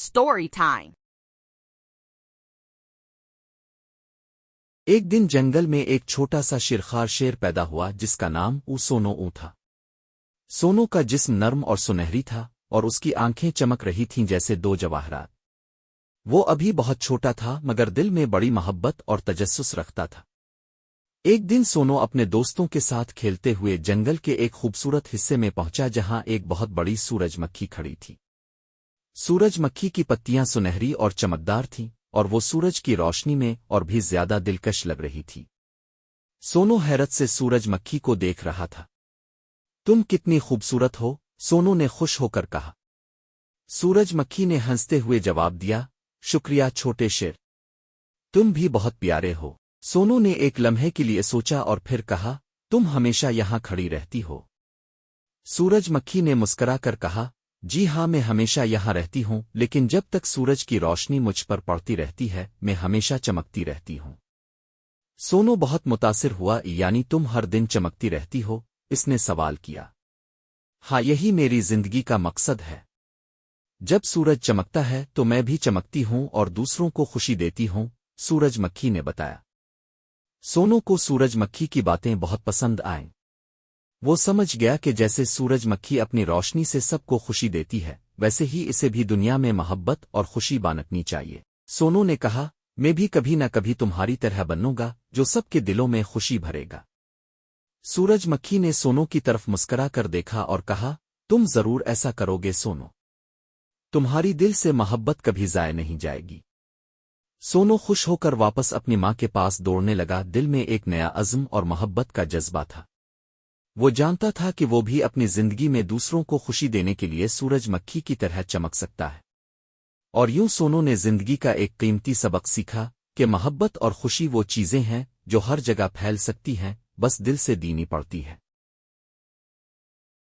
Story time. एक दिन जंगल में एक छोटा सा शिरखार शेर पैदा हुआ, जिसका नाम ऊ सोनो ऊ था सोनो का जिस्म नर्म और सुनहरी था, और उसकी आँखें चमक रही थीं जैसे दो जवाहरात। वो अभी बहुत छोटा था, मगर दिल में बड़ी मोहब्बत और तजस्स रखता था। एक दिन सोनो अपने दोस्तों के साथ खेलते हुए जंगल के एक खूबसूरत हिस्से में पहुँचा, जहाँ एक बहुत बड़ी सूरजमक्खी खड़ी थी। सूरजमक्खी की पत्तियाँ सुनहरी और चमकदार थीं, और वो सूरज की रोशनी में और भी ज़्यादा दिलकश लग रही थी। सोनो हैरत से सूरजमक्खी को देख रहा था। तुम कितनी खूबसूरत हो, सोनू ने खुश होकर कहा। सूरजमक्खी ने हँसते हुए जवाब दिया, शुक्रिया छोटे शेर। तुम भी बहुत प्यारे हो। सोनू ने एक लम्हे के लिए सोचा और फिर कहा, तुम हमेशा यहाँ खड़ी रहती हो। सूरजमक्खी ने मुस्करा कर कहा जी हाँ मैं हमेशा यहाँ रहती हूँ, लेकिन जब तक सूरज की रोशनी मुझ पर पड़ती रहती है, मैं हमेशा चमकती रहती हूँ। सोनो बहुत मुतासिर हुआ, यानी तुम हर दिन चमकती रहती हो, इसने सवाल किया। हाँ यही मेरी ज़िंदगी का मकसद है। जब सूरज चमकता है तो मैं भी चमकती हूँ और दूसरों को खुशी देती हूँ, सूरजमक्खी ने बताया। सोनू को सूरजमक्खी की बातें बहुत पसंद आईं। वो समझ गया कि जैसे सूरजमक्खी अपनी रोशनी से सबको खुशी देती है, वैसे ही इसे भी दुनिया में मोहब्बत और खुशी बानटनी चाहिए। सोनू ने कहा, मैं भी कभी न कभी तुम्हारी तरह बनूँगा, जो सबके दिलों में खुशी भरेगा। सूरजमक्खी ने सोनू की तरफ़ मुस्करा कर देखा और कहा, तुम ज़रूर ऐसा करोगे सोनू। तुम्हारी दिल से मोहब्बत कभी जाय नहीं जाएगी। सोनू खुश होकर वापस अपनी माँ के पास दौड़ने लगा। दिल में एक नया अज़म और मोहब्बत का जज्बा था। वो जानता था कि वो भी अपनी ज़िंदगी में दूसरों को खुशी देने के लिए सूरजमक्खी की तरह चमक सकता है। और यूँ सोनू ने ज़िंदगी का एक कीमती सबक सीखा कि मोहब्बत और खुशी वो चीज़ें हैं जो हर जगह फैल सकती हैं, बस दिल से दीनी पड़ती है।